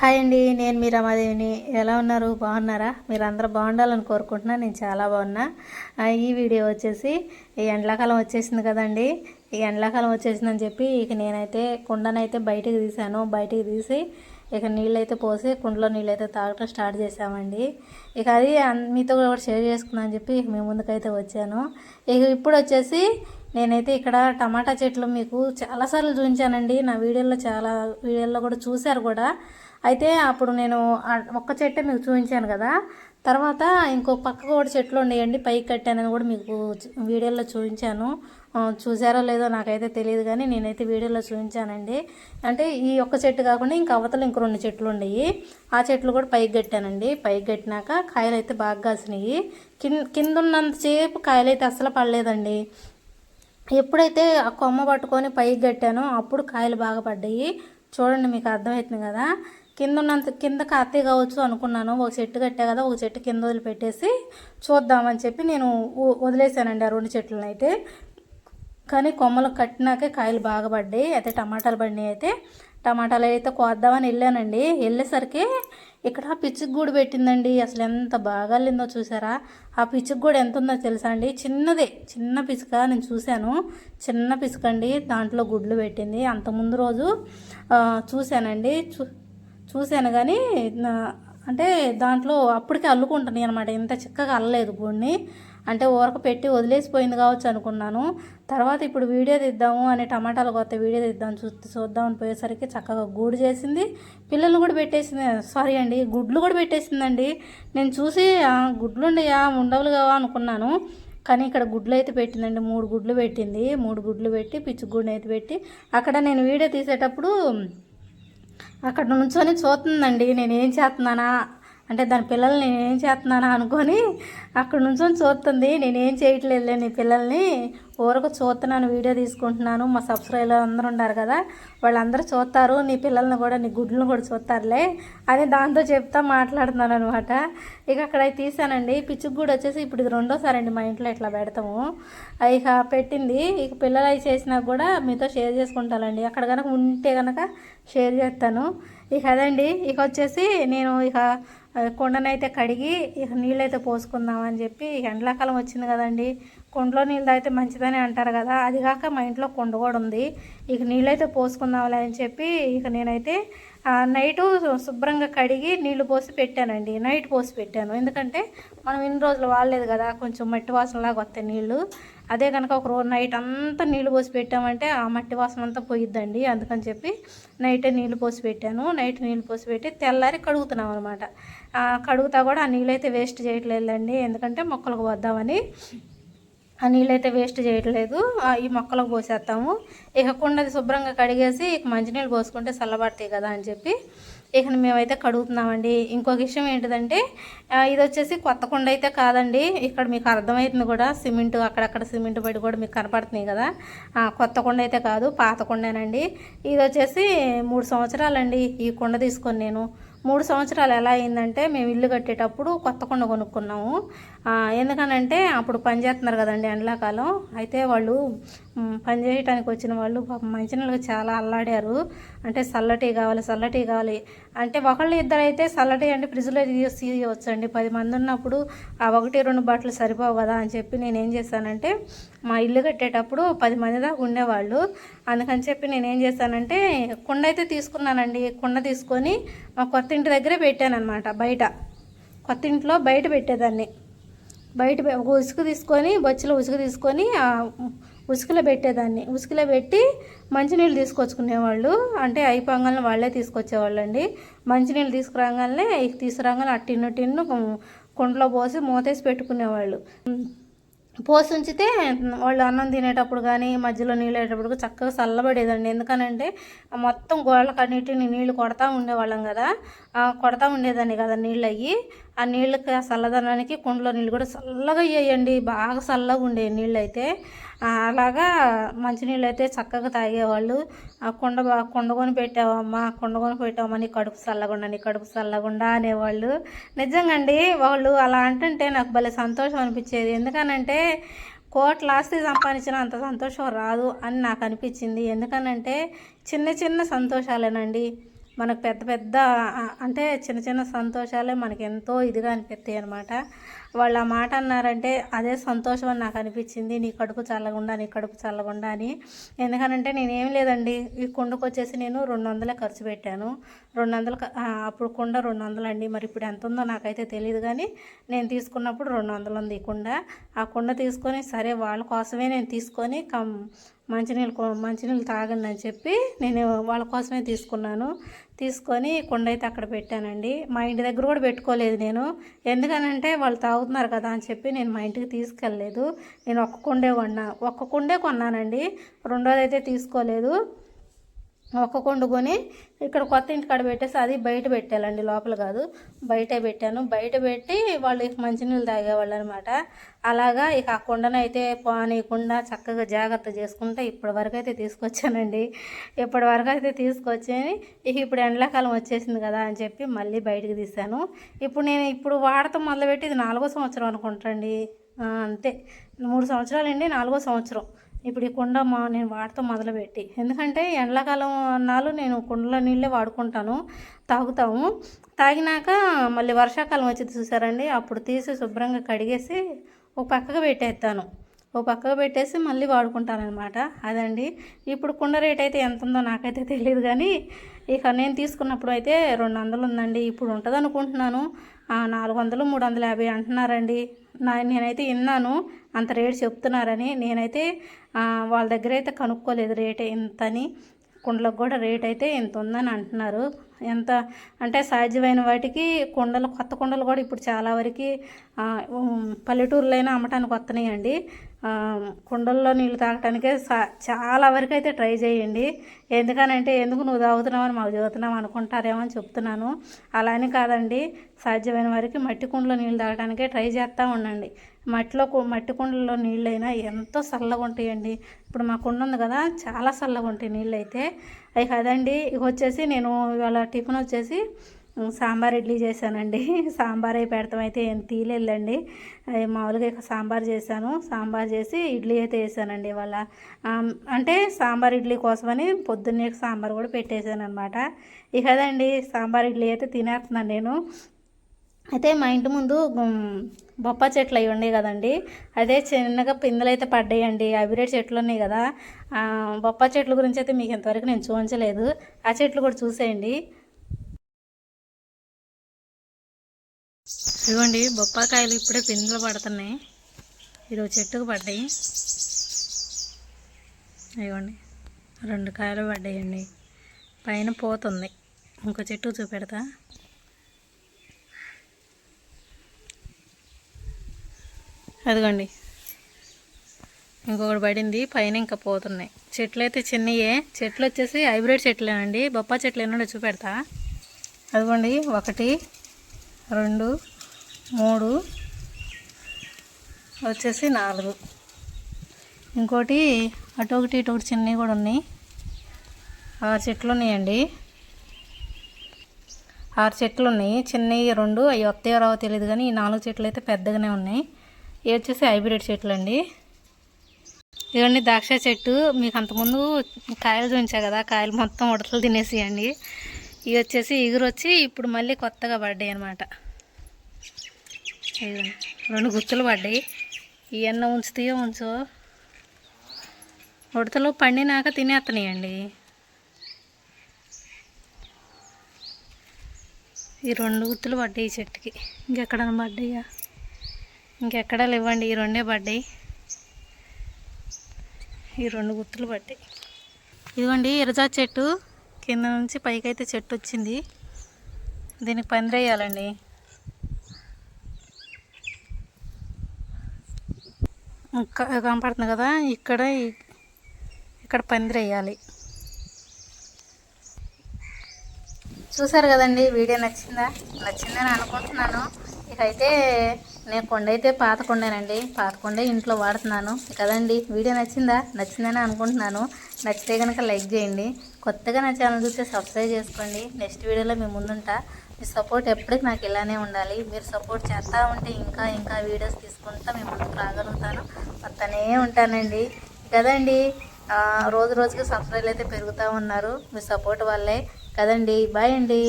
Hi అండి నేను మీ రమాదేవిని. ఎలా ఉన్నారు? బాగున్నారా? మీరు అందరూ బాగుండాలని కోరుకుంటున్నా. నేను చాలా బాగున్నా. ఈ వీడియో వచ్చేసి ఈ ఎండాకాలం వచ్చేసింది కదండి. ఈ ఎండాకాలం వచ్చేసిందని చెప్పి ఇక నేనైతే కుండనైతే బయటికి తీసాను బయటికి తీసి ఇక నీళ్ళైతే పోసి కుండలో నీళ్ళైతే తాగటం స్టార్ట్ చేసామండి ఇక అది మీతో కూడా షేర్ చేసుకుందాం అని చెప్పి ఇక మీ ముందుకైతే వచ్చాను. ఇక ఇప్పుడు వచ్చేసి నేనైతే ఇక్కడ టమాటా చెట్లు మీకు చాలాసార్లు చూపించానండి. నా వీడియోలో చాలా వీడియోల్లో కూడా చూశారు కూడా. అయితే అప్పుడు నేను ఒక్క చెట్టే మీకు చూపించాను కదా. తర్వాత ఇంకో పక్క కూడా చెట్లు ఉండేయండి పైకి కట్టానని కూడా మీకు వీడియోలో చూపించాను. చూసారో లేదో నాకైతే తెలియదు కానీ నేనైతే వీడియోలో చూపించానండి. అంటే ఈ ఒక్క చెట్టు కాకుండా ఇంకా అవతల ఇంకో రెండు చెట్లు ఉండేవి ఆ చెట్లు కూడా పైకి కట్టానండి. పైకి కట్టినాక కాయలు అయితే బాగా కాసినాయి. కింద కింద ఉన్నంతసేపు కాయలు అయితే అస్సలు పడలేదండి. ఎప్పుడైతే ఆ కొమ్మ పట్టుకొని పైకి కట్టానో అప్పుడు కాయలు బాగా పడ్డాయి. చూడండి మీకు అర్థమవుతుంది కదా. కింద ఉన్నంత కింద కాతే కావచ్చు అనుకున్నాను. ఒక చెట్టు కట్టా కదా ఒక చెట్టు కింద వదిలిపెట్టేసి చూద్దామని చెప్పి నేను వదిలేసానండి ఆ రెండు చెట్లను అయితే. కానీ కొమ్మలు కట్టినాకే కాయలు బాగా పడ్డాయి. అయితే టమాటాలు పడినాయి అయితే. టమాటాలు అయితే కోద్దామని వెళ్ళానండి. వెళ్ళేసరికి ఇక్కడ పిచ్చికి గూడు పెట్టిందండి. అసలు ఎంత బాగా వెళ్ళిందో చూసారా? ఆ పిచ్చికి గూడు ఎంత ఉందో తెలుసా అండి? చిన్నదే చిన్న పిసుక నేను చూశాను. చిన్న పిసుక అండి దాంట్లో గుడ్లు పెట్టింది. అంత ముందు రోజు చూశానండి. చూ చూశాను కానీ నా- అంటే దాంట్లో అప్పటికే అల్లుకుంటున్నాయి అనమాట ఇంత చిక్కగా అల్లలేదు గూడిని అంటే ఊరక పెట్టి వదిలేసిపోయింది కావచ్చు అనుకున్నాను. తర్వాత ఇప్పుడు వీడియో తీద్దాము అని టమాటాలు కొత్త వీడియో తీద్దాం చూ చూద్దామని పోయేసరికి చక్కగా గూడు చేసింది. పిల్లలు కూడా పెట్టేసింది. సారీ అండి గుడ్లు కూడా పెట్టేసిందండి. నేను చూసి గుడ్లు ఉండయా? ఉండవులు కావా? అనుకున్నాను. కానీ ఇక్కడ గుడ్లు అయితే పెట్టిందండి. మూడు గుడ్లు పెట్టింది. మూడు గుడ్లు పెట్టి పిచ్చి గుడ్డు అయితే పెట్టి అక్కడ నేను వీడియో తీసేటప్పుడు అక్కడ నుంచొని చూస్తుందండి నేనేం చేస్తున్నానా? అంటే దాని పిల్లల్ని నేను ఏం అనుకొని అక్కడ నుంచొని చూస్తుంది. నేనేం చేయట్లేదులే నీ పిల్లల్ని. ఊరకు చూస్తున్నాను వీడియో తీసుకుంటున్నాను. మా సబ్స్క్రైబర్ అందరూ ఉన్నారు కదా వాళ్ళందరూ చూస్తారు. నీ పిల్లల్ని కూడా నీ గుడ్లను కూడా చూస్తారులే అని దాంతో చెప్తా మాట్లాడుతున్నాను అనమాట ఇక అక్కడ తీసానండి పిచ్చుకు కూడా వచ్చేసి ఇప్పుడు ఇది రెండోసారి అండి మా ఇంట్లో ఇట్లా పెడతాము. ఇక పెట్టింది. ఇక పిల్లలు అవి చేసినా కూడా మీతో షేర్ చేసుకుంటానండి. అక్కడ కనుక ఉంటే కనుక షేర్ చేస్తాను. ఇక అదండి. ఇక వచ్చేసి నేను ఇక కొండనైతే కడిగి ఇక నీళ్ళైతే పోసుకుందామని చెప్పి ఎండాకాలం వచ్చింది కదండి. కుండలో నీళ్ళు తాగితే మంచిదని అంటారు కదా. అది కాక మా ఇంట్లో కుండ కూడా ఉంది. ఇక నీళ్ళైతే పోసుకుందాంలే అని చెప్పి ఇక నేనైతే నైటు శుభ్రంగా కడిగి నీళ్ళు పోసి పెట్టానండి. నైట్ పోసి పెట్టాను. ఎందుకంటే మనం ఇన్ని రోజులు వాడలేదు కదా కొంచెం మట్టి వాసనలాగా వస్తాయి నీళ్ళు అదే కనుక ఒక రోజు నైట్ అంతా నీళ్ళు పోసి పెట్టామంటే ఆ మట్టి వాసన అంతా పోయిద్దండి. అందుకని చెప్పి నైటే నీళ్ళు పోసి పెట్టాను. నైట్ నీళ్ళు పోసి పెట్టి తెల్లారి కడుగుతున్నాం అనమాట కడుగుతా కూడా ఆ నీళ్ళు అయితే వేస్ట్ చేయట్లేదండి ఎందుకంటే మొక్కలకు వద్దామని ఆ నీళ్ళు అయితే వేస్ట్ చేయట్లేదు. ఈ మొక్కలకు పోసేస్తాము. ఇక కుండది శుభ్రంగా కడిగేసి ఇక మంచినీళ్ళు పోసుకుంటే చల్లబడతాయి కదా అని చెప్పి ఇక మేమైతే కడుగుతున్నామండి. ఇంకొక విషయం ఏంటిదంటే ఇది వచ్చేసి కొత్త కుండ అయితే కాదండి. ఇక్కడ మీకు అర్థమవుతుంది కూడా. సిమెంట్ అక్కడక్కడ సిమెంట్ పడి కూడా మీకు కనపడుతున్నాయి కదా. ఆ, కొత్త కుండ అయితే కాదు పాత కుండేనండి. ఇది వచ్చేసి మూడు సంవత్సరాలండి ఈ కుండ తీసుకొని నేను. మూడు సంవత్సరాలు ఎలా అయిందంటే మేము ఇల్లు కట్టేటప్పుడు కొత్త కొండ కొనుక్కున్నాము. ఎందుకనంటే అప్పుడు పని చేస్తున్నారు కదండి ఎండాకాలం. అయితే వాళ్ళు పనిచేయటానికి పని వచ్చిన వాళ్ళు పాపం మంచినీళ్ళకి చాలా అల్లాడారు. అంటే చల్లటి కావాలి చల్లటి కావాలి. అంటే ఒకళ్ళు ఇద్దరు అయితే చల్లటి అంటే ఫ్రిడ్జ్లో తీసి తీయవచ్చండి. పది మంది ఉన్నప్పుడు ఆ ఒకటి రెండు బట్టలు సరిపోవు కదా అని చెప్పి నేను ఏం చేశానంటే మా ఇల్లు కట్టేటప్పుడు పది మంది దాకా ఉండేవాళ్ళు. అందుకని చెప్పి నేను ఏం చేశానంటే కుండ అయితే తీసుకున్నానండి. కుండ తీసుకొని మా కొత్త ఇంటి దగ్గరే పెట్టాను అనమాట బయట. కొత్త ఇంట్లో బయట పెట్టేదాన్ని. బయట ఒక ఉసుకు తీసుకొని బొచ్చులో ఉసుకు తీసుకొని ఉసుకులో పెట్టేదాన్ని. ఉసుకులో పెట్టి మంచినీళ్ళు తీసుకొచ్చుకునేవాళ్ళు. అంటే అయిపోగానే వాళ్ళే తీసుకొచ్చేవాళ్ళు అండి మంచినీళ్ళు తీసుకురాగానే ఇక తీసుకురాగానే ఆ టిన్ను టిన్ను కుండలో పోసి మూతేసి పెట్టుకునేవాళ్ళు. పోసి ఉంచితే వాళ్ళు అన్నం తినేటప్పుడు కానీ మధ్యలో నీళ్ళు చక్కగా చల్లబడేదండి. ఎందుకనంటే మొత్తం గోళ్ళకి అన్నిటిని నీళ్ళు కొడతా ఉండేవాళ్ళం కదా. కొడతా ఉండేదాన్ని కదా నీళ్ళు అయ్యి ఆ నీళ్ళకి ఆ చల్లదనానికి కుండలో నీళ్ళు కూడా చల్లగా అయ్యాయండి. బాగా చల్లగా ఉండేవి నీళ్ళు అయితే అలాగా మంచినీళ్ళు అయితే చక్కగా తాగేవాళ్ళు. ఆ కుండ కుండగొని కుండ కొని పెట్టావమ్మా కుండ కొని పెట్టావమ్మా నీ కడుపు చల్లగుండా నీ కడుపు చల్లగుండా అనేవాళ్ళు. నిజంగా అండి వాళ్ళు అలా అంటుంటే నాకు భలే సంతోషం అనిపించేది. ఎందుకనంటే కోట్ల ఆస్తి సంపాదించిన అంత సంతోషం రాదు అని నాకు అనిపించింది. ఎందుకనంటే చిన్న చిన్న సంతోషాలేనండి. మనకు పెద్ద పెద్ద అంటే చిన్న చిన్న సంతోషాలే మనకి ఎంతో ఇదిగా అనిపిస్తాయి అనమాట వాళ్ళు ఆ మాట అన్నారంటే అదే సంతోషం అని నాకు అనిపించింది. నీ కడుపు చల్లగుండా నీ కడుపు చల్లగుండా అని. ఎందుకనంటే నేనేం లేదండి ఈ కుండకు వచ్చేసి నేను రెండు వందలే ఖర్చు పెట్టాను. రెండు వందలు అప్పుడు కుండ రెండు వందలు అండి మరి ఇప్పుడు ఎంత ఉందో నాకైతే తెలియదు కానీ నేను తీసుకున్నప్పుడు రెండు వందలు ఉంది ఈ కుండ. ఆ కుండ తీసుకొని సరే వాళ్ళ కోసమే నేను తీసుకొని కం మంచినీళ్ళు కొ- మంచినీళ్ళు తాగండి అని చెప్పి నేను వాళ్ళ కోసమే తీసుకున్నాను. తీసుకొని కుండ అయితే అక్కడ పెట్టానండి. మా ఇంటి దగ్గర కూడా పెట్టుకోలేదు నేను. ఎందుకనంటే వాళ్ళు తాగుతున్నారు కదా అని చెప్పి నేను మా ఇంటికి తీసుకెళ్ళలేదు. నేను ఒక్క కుండే కొన్నా ఒక్క కుండే కొన్నానండి. రెండోది అయితే తీసుకోలేదు. ఒక్క కొండు కొని ఇక్కడ కొత్త ఇంటి కాడ పెట్టేసి అది బయట పెట్టాలండి. లోపల కాదు బయటే పెట్టాను. బయట పెట్టి వాళ్ళు ఇక మంచినీళ్ళు తాగేవాళ్ళు అనమాట అలాగా ఇక ఆ కుండను అయితే పోనీయకుండా చక్కగా జాగ్రత్త చేసుకుంటే ఇప్పటి వరకు అయితే తీసుకొచ్చానండి. ఇప్పటి వరకు అయితే తీసుకొచ్చి ఇక ఇప్పుడు ఎండాకాలం వచ్చేసింది కదా అని చెప్పి మళ్ళీ బయటకు తీశాను. ఇప్పుడు నేను ఇప్పుడు వాడటం మొదలుపెట్టి ఇది నాలుగో సంవత్సరం అనుకుంటాండి అంతే. మూడు సంవత్సరాలండి నాలుగో సంవత్సరం. ఇప్పుడు ఈ కుండ మా నేను వాడతాం మొదలుపెట్టి. ఎందుకంటే ఎండాకాలం అన్నాళ్ళు నేను కుండలో నీళ్ళే వాడుకుంటాను తాగుతాము. తాగినాక మళ్ళీ వర్షాకాలం వచ్చి చూసారండి అప్పుడు తీసి శుభ్రంగా కడిగేసి ఒక పక్కకు పెట్టేస్తాను. ఓ పక్కకు పెట్టేసి మళ్ళీ వాడుకుంటాననమాట అదండి. ఇప్పుడు కుండ రేట్ అయితే ఎంత ఉందో నాకైతే తెలియదు కానీ ఇక నేను తీసుకున్నప్పుడు అయితే రెండు వందలు ఉందండి. ఇప్పుడు ఉంటుంది అనుకుంటున్నాను నాలుగు వందలు మూడు వందల యాభై అంటున్నారండి. నా నేనైతే విన్నాను. అంత రేట్ చెప్తున్నారని. నేనైతే వాళ్ళ దగ్గర అయితే కనుక్కోలేదు రేట్ ఎంతని. కుండలకు కూడా రేట్ అయితే ఎంత ఉందని అంటున్నారు. ఎంత అంటే సాధ్యమైన వాటికి కుండలు కొత్త కుండలు కూడా ఇప్పుడు చాలా వరకు పల్లెటూరులైనా అమ్మటానికి వస్తున్నాయండి కుండల్లో నీళ్ళు తాగటానికే సా- చాలా వరకు అయితే ట్రై చేయండి. ఎందుకనంటే ఎందుకు నువ్వు తాగుతున్నావని మాకు చదువుతున్నావు అనుకుంటారేమో అని చెప్తున్నాను. అలా అని కాదండి. సాధ్యమైన వరకు మట్టి కుండలో నీళ్ళు తాగడానికే ట్రై చేస్తూ ఉండండి. మట్టిలో కు- మట్టి కుండల్లో నీళ్ళైనా ఎంతో చల్లగా ఉంటాయండి. ఇప్పుడు మా కుండ ఉంది కదా చాలా చల్లగా ఉంటాయి నీళ్ళు అయితే అవి కదండి ఇక వచ్చేసి నేను ఇవాళ టిఫిన్ వచ్చేసి సాంబార్ ఇడ్లీ చేశానండి. సాంబార్ అయి పెడతాం అయితే ఏం తీలేదండి అది మామూలుగా ఇక సాంబార్ చేశాను. సాంబార్ చేసి ఇడ్లీ అయితే వేసానండి ఇవాళ. అంటే సాంబార్ ఇడ్లీ కోసమని పొద్దున్నే సాంబార్ కూడా పెట్టేశాను అనమాట ఇక అదండి సాంబార్ ఇడ్లీ అయితే తినేస్తున్నాను నేను. అయితే మా ఇంటి ముందు ఉమ్, బొప్ప చెట్లు అవి ఉన్నాయి కదండి. అదే చిన్నగా పిందెలు అయితే పడ్డాయండి అవిరేట్ చెట్లు ఉన్నాయి కదా. ఆ, బొప్ప చెట్ల గురించి అయితే మీకు ఇంతవరకు నేను చూపించలేదు. ఆ చెట్లు కూడా చూసేయండి. ఇదిగోండి బొప్పాకాయలు ఇప్పుడే పిందెలు పడుతున్నాయి. ఇది చెట్టుకు పడ్డాయి. ఇవ్వండి రెండు కాయలు పడ్డాయండి. పైన పోతుంది. ఇంకో చెట్టు చూపెడతా. అదిగోండి. ఇంకొకటి పడింది పైన ఇంకా పోతున్నాయి. చెట్లు అయితే చిన్నయే. చెట్లు వచ్చేసి హైబ్రిడ్ చెట్లేనండి బొప్పా చెట్లు ఎన్నో చూపెడతా. అదిగోండి ఒకటి రెండు మూడు వచ్చేసి నాలుగు. ఇంకోటి అటు ఒకటి ఇటు ఒకటి చిన్నవి కూడా ఉన్నాయి. ఆరు చెట్లు ఉన్నాయండి. ఆరు చెట్లు ఉన్నాయి. చిన్నవి రెండు అవి వస్తాయో రావో తెలియదు కానీ ఈ నాలుగు చెట్లు అయితే పెద్దగానే ఉన్నాయి. ఇవి వచ్చేసి హైబ్రిడ్ చెట్లు అండి ఇవన్నీ ద్రాక్ష చెట్టు. మీకు అంతకుముందు కాయలు చూపించా కదా కాయలు మొత్తం ఉడతలు తినేసేయండి. ఇవి వచ్చేసి ఎగురు వచ్చి ఇప్పుడు మళ్ళీ కొత్తగా పడ్డాయి అనమాట రెండు గుత్తులు పడ్డాయి. ఇవన్నీ ఉంచుతాయో ఉంచో ఉడతలు పండినాక తినేస్తున్నాయండి ఈ రెండు గుత్తులు పడ్డాయి ఈ చెట్టుకి. ఇంకెక్కడన్నా పడ్డాయా? ఇంకెక్కడా లేవండి ఈ రెండే పడ్డాయి. ఈ రెండు గుర్తులు పడ్డాయి. ఇదిగోండి ఎర్రజా చెట్టు. కింద నుంచి పైకి అయితే చెట్టు వచ్చింది. దీనికి పందిరేయాలండి. ఇంకా కనపడుతుంది కదా ఇక్కడ ఇక్కడ పందిరేయాలి. చూసారు కదండి వీడియో నచ్చిందా? నచ్చిందని అనుకుంటున్నాను. ఇకైతే నేను కొండ అయితే పాత కొండేనండి పాత కొండే ఇంట్లో వాడుతున్నాను. కదండి వీడియో నచ్చిందా? నచ్చిందని అనుకుంటున్నాను. నచ్చితే కనుక లైక్ చేయండి. కొత్తగా నా ఛానల్ చూస్తే సబ్స్క్రైబ్ చేసుకోండి. నెక్స్ట్ వీడియోలో మీ ముందుంటా. మీ సపోర్ట్ ఎప్పటికి నాకు ఇలానే ఉండాలి. మీరు సపోర్ట్ చేస్తూ ఉంటే ఇంకా ఇంకా వీడియోస్ తీసుకుంటా మీ ముందుకు రాగలుగుతాను. వస్తూనే ఉంటానండి. కదండి రోజు రోజుకి సబ్స్క్రైబర్లు అయితే పెరుగుతూ ఉన్నారు. మీ సపోర్ట్ వల్లే. కదండి బాయ్ అండి.